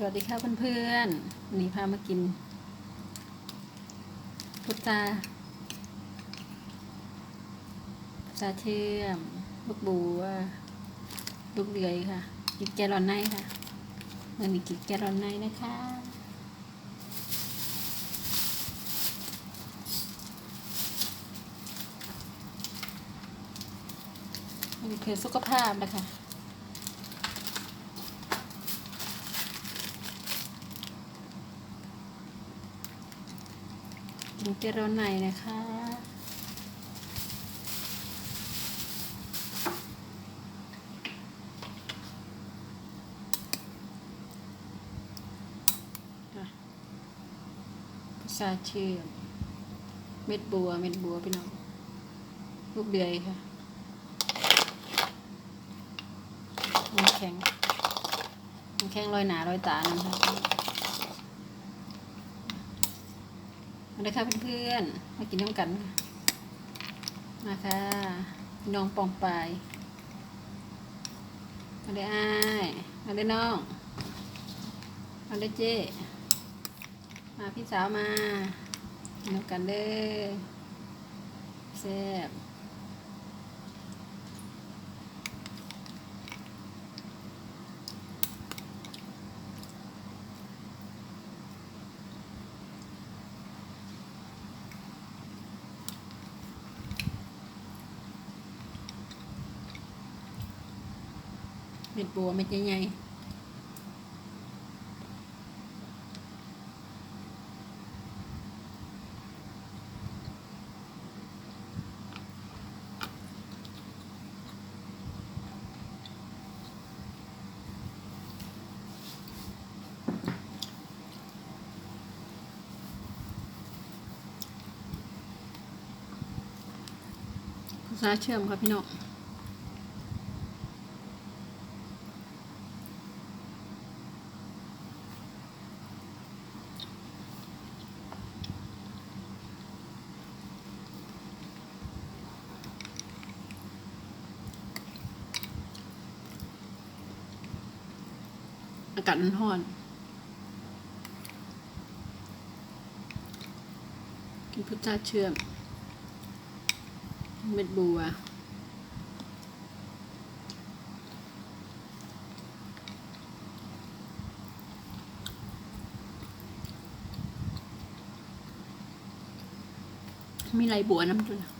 สวัสดีค่ะเพื่อนๆวันนี้พามากินพุทราพุทราเชื่อม ลูกบัวลูกเดือยค่ะ กินแกรอนไนค่ะวันนี้กินแกรอนไนนะคะอันนี้คือสุขภาพนะคะ กินเจรอนไหนนะคะ ภาษาเชื่อมเม็ดบัว เม็ดบัวพี่น้อง ลูกเดือยค่ะมันแข็งมันแข็งรอยหนารอยตานะคะ มาเลยค่ะเพื่อนๆ มากินน้ำกัน มาค่ะน้องปองปายมาเลยอ้ายมาเลยน้อง มาเลยเจ๊มาพี่สาวมากินน้ำกันเด้อแซ่บ เม็ดบัวเม็ดใหญ่ๆภาษาเชื่อมค่ะพี่น้อง อากาศมันร้อน กินพุทราเชื่อม เม็ดบัวมีไรบัวน้ำจุนยอืม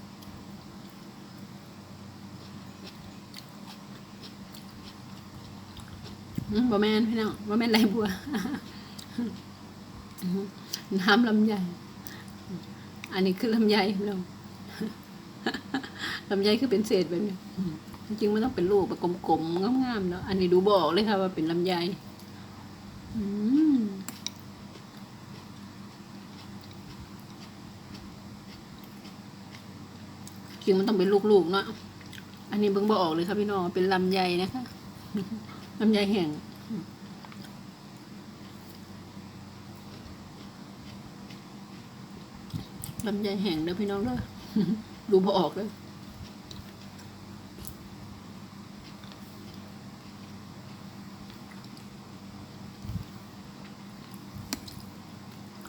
บ่แม่นพี่น้องบ่แม่นไรบัวน้ำลำไยอันนี้คือลำไยพี่น้องลำไยคือเป็นเศษแบบนี้จริงๆมันต้องเป็นลูกแบบกลมๆงามๆเนาะอันนี้ดูบอกเลยค่ะว่าเป็นลำไยจริงมันต้องเป็นลูกๆเนาะอันนี้เบิ่งบออกเลยค่ะพี่น้องเป็นลำไยนะคะ ลำไยแห้งลำไยแห้งเด้อพี่น้องเด้อดูพอออกเลย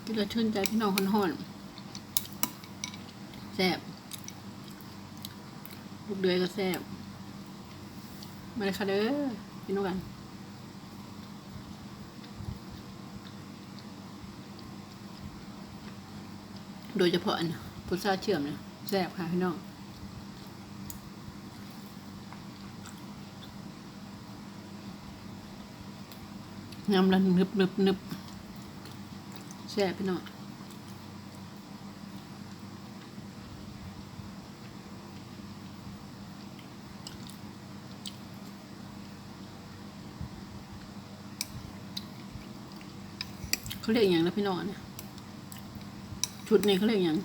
กินแล้วชื่นใจพี่น้องคนห่อนๆแซ่บลูกเดือยก็แซ่บมาเลยค่ะเด้อ พี่น้องกันโดยเฉพาะอันพุทราเชื่อมเนี่ยแซ่บค่ะพี่น้องงามแล้วนึบนึบนึบแซ่บพี่น้อง เขาเรียกอย่างนะพี่น้องเนี่ยชุดนี้เขาเรียกอย่าง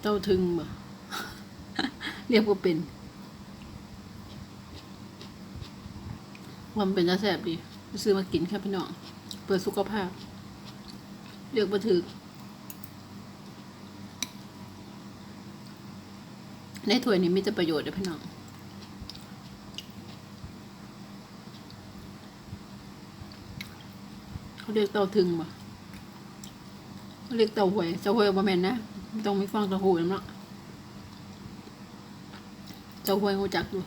เต้าถึงบ่เรียกว่าเป็นความนเป็นจะแสบดีซื้อมากินครับพี่น้องเปิดสุขภาพเรียกมาถือในถ้วยนี้มีแต่ประโยชน์เด้อพี่น้อง เขาเรียกเต่าถึงบ่เขาเรียกเต่าหวยเต่าหวยบ่แม่นนะต้องมีฟังเต่าหูนำเนาะเต่าหวยรู้จักอยู่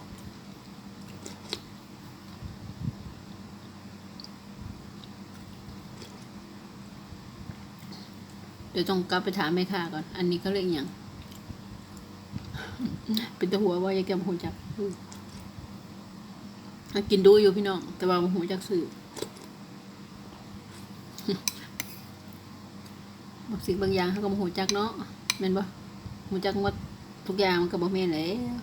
เดี๋ยวต้องกลับไปถามแม่ค้าก่อน อันนี้เขาเรียกอย่าง เป็นตะหัวว่าอยากแกมหูจักอกินดูอยู่พี่น้อง แต่ว่าบ่หูจักสื่อ บางสิ่งบางอย่างเขาก็มาหูจักเนาะแม่นบ่หูจักหมดทุกอย่างมันก็บ่แม่นแล้ว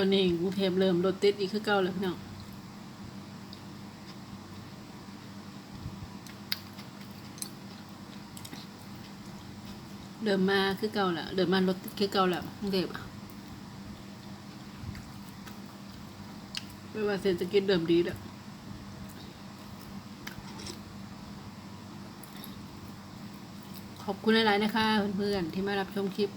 อนนี้กรุงเทพเริ่มรถติดอีกคือเก่าแล้วพี่น้องเดิมมาคือเก่าแล้วเดิมมารถคือเก่าแล้วกรุงเทพอะไม่ว่าเศรษฐกิจเดิมดีแล้วขอบคุณหลาย ๆ นะคะ เพื่อน ๆ ที่มารับชมคลิป